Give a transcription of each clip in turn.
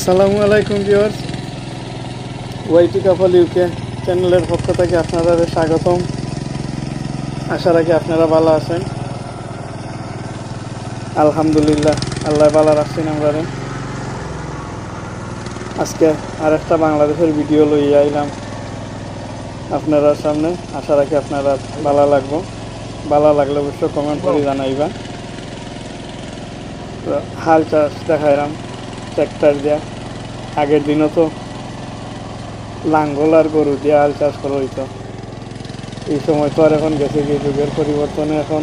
আসসালামু আলাইকুম ভিউয়ার্স। ওয়াইটি কাপল ইউকে চ্যানেলের পক্ষ থেকে আপনাদের স্বাগতম। আশা রাখি আপনারা ভালো আছেন। আলহামদুলিল্লাহ, আল্লাহ ভালো রাখছেন আমরা আজকে আর একটা বাংলাদেশের ভিডিও লইয়া আইলাম আপনারা সামনে। আশা রাখি আপনারা ভালো লাগবো। ভালো লাগলে অবশ্যই কমেন্ট করে জানাইবা। হাল চাষ দেখাইলাম ট্র্যাক্টর দিয়া। আগের দিনও তো লাঙ্গল আর গরু দিয়ে হাল চাষ করা হইতো। এই সময় তো আর এখন গেছে কি যুগের পরিবর্তনে এখন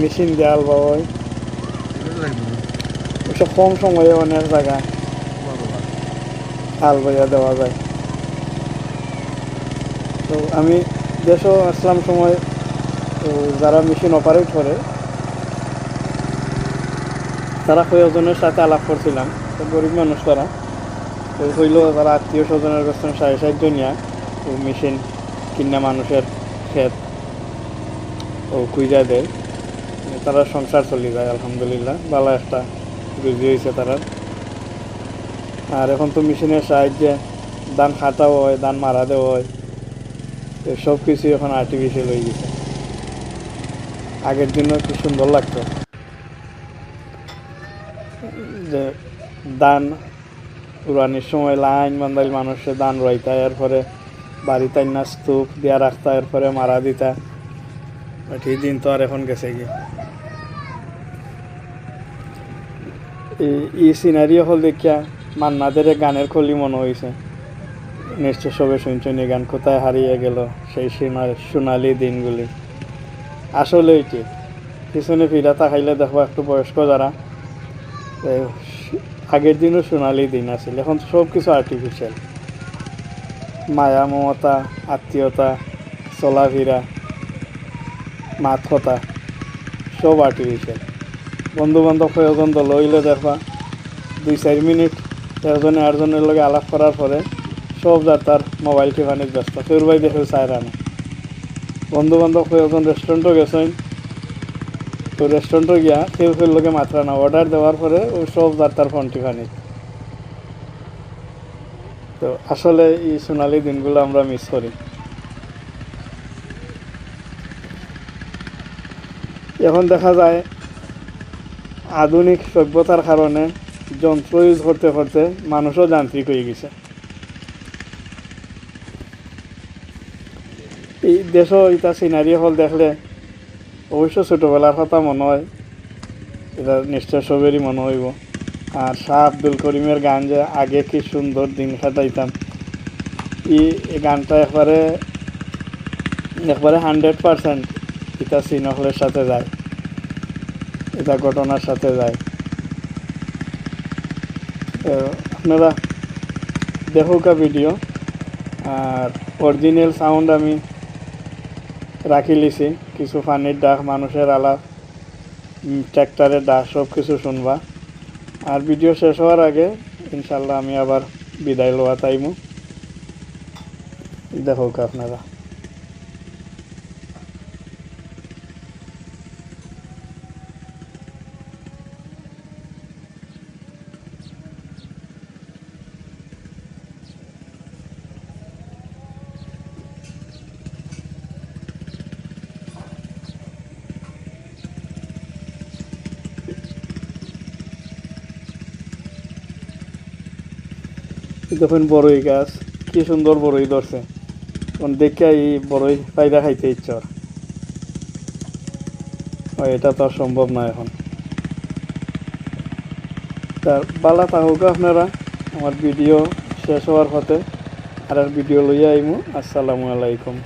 মেশিন দিয়ে হাল হয়। ওসব কম সময়ে অনেক জায়গায় হাল বইয়া দেওয়া যায়। তো আমি দেশও আসলাম সময় যারা মেশিন অপারেট করে তারা কয়েকজনের সাথে আলাপ করছিলাম গরিব মানুষ তারা। তো হইল তারা আত্মীয় স্বজনের কাছে সাড়ে সাহায্য নিয়ে তো মেশিন কিনা মানুষের ক্ষেত, ও কুইজা দেয়। তারা সংসার চলে যায়, আলহামদুলিল্লাহ। ভালো একটা রুজি হয়েছে তারা। আর এখন তো মেশিনের সাহায্যে ধান খাটাও হয়, ধান মারা দেওয়া হয়। সব কিছু এখন আর্টিফিশিয়াল হয়ে গেছে। আগের জন্য কি সুন্দর লাগতো। যে দান উড়ানির সময় লাইন বান্ধাইল মানুষের দান রইতা এরপরে বাড়িতে না স্তূপ দিয়া রাখতা এরপরে মারা দিতা বাট এই দিন তো আর এখন গেছে কি? এই সিনারি হল দেখিয়া মান্নাদের গানের খলি মনে হয়েছে নিশ্চয় সবে শুনছেন এই গান, কোথায় হারিয়ে গেল সেই সোনা- সোনালি দিনগুলি। আসলে এটি, পিছনে ফিরা তাকাইলে দেখবা একটু বয়স্ক যারা। আগের দিনও সোনালি দিন আছিল। এখন সব কিছু আর্টিফিশিয়াল মায়া, মমতা, আত্মীয়তা, চলাফেরা মাথতা সব আর্টিফিশিয়াল বন্ধু বান্ধব কয়েকজন দল হইলে দেখবা দুই চার মিনিট একজনে আরেকজনের লগে আলাপ করার পরে সব যার তার মোবাইল টিফানিত ব্যস্ত। ফের ভাই দেখে চায় রানা বন্ধু বান্ধব কয়েকজন রেস্টুরেন্টও গেছেন তো রেস্টুরেন্টে গিয়া কেউ কেউ লোকে মাত্রা না অর্ডার দেওয়ার পরে ও সব তার ফোন। টিফানি তো আসলে এই সোনালি দিনগুলো আমরা মিস করি। এখন দেখা যায় আধুনিক সভ্যতার কারণে যন্ত্র ইউজ করতে করতে মানুষও যান্ত্রিক হয়ে গেছে। এই দেশও এটা সিনারি হল দেখলে অবশ্য ছোটোবেলার কথা মনে হয়। এটা নিশ্চয় সবেরই মনে হইব। আর শাহ আব্দুল করিমের গান যে আগে কি সুন্দর দিন কাটাইতাম। ই গানটা একবারে একবারে হান্ড্রেড পারসেন্ট এটা সিনহলের সাথে যায়। এটা ঘটনার সাথে যায়। আপনারা দেখুকা ভিডিও। আর অরিজিনাল সাউন্ড আমি রাখি লিছি। কিছু পানির ডাক মানুষের আলাপ ট্র্যাক্টারের ট্র্যাক্টরের ডাক সব কিছু শুনবা। আর ভিডিও শেষ হওয়ার আগে ইনশাল্লাহ আমি আবার বিদায় লওয়া তাইমু। দেখো আপনারা। দেখুন বড়ই গাছ কি সুন্দর বড়ই ধরছে। এখন দেখে এই বড়ই পায়রা খাইতে ইচ্ছা ওর। ও, এটা তো সম্ভব না এখন। তার বালা থাকুক আপনারা আমার ভিডিও শেষ হওয়ার আর আর ভিডিও লইয়া আইমু। আসসালামু আলাইকুম।